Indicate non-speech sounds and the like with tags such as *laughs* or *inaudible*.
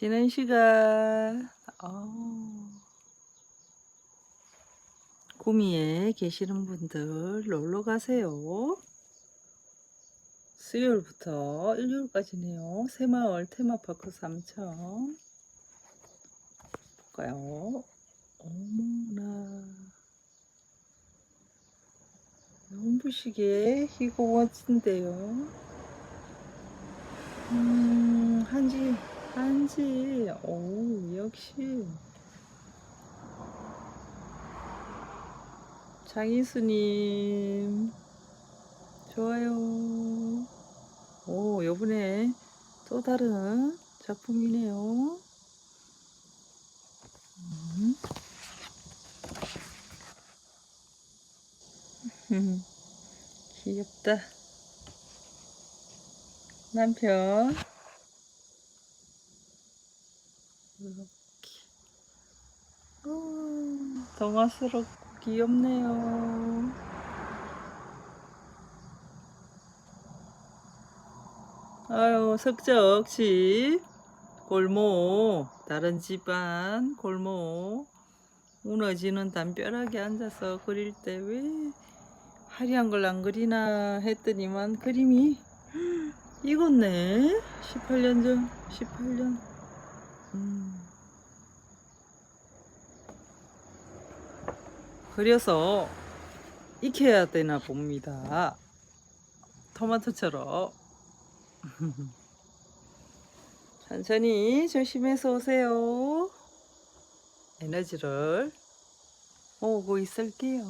쉬는 시간. 어. 구미에 계시는 분들 놀러 가세요. 수요일부터 일요일까지네요. 새마을 테마파크 3천. 볼까요? 어머나. 눈부시게 희고 멋진데요. 음, 한지, 한지, 오, 역시. 장희수님, 좋아요. 오, 요번에 또 다른 작품이네요. 음. 음, *laughs* 귀엽다. 남편. 이렇게. 어, 동화스럽고 귀엽네요. 아유, 석적집, 골목, 다른 집안, 골목, 무너지는 담벼락에 앉아서 그릴 때 왜 화려한 걸 안 그리나 했더니만 그림이 *gasps* 익었네. 18년 전, 18년. 음. 그려서 익혀야 되나 봅니다. 토마토처럼. *laughs* 천천히 조심해서 오세요. 에너지를 모으고 있을게요.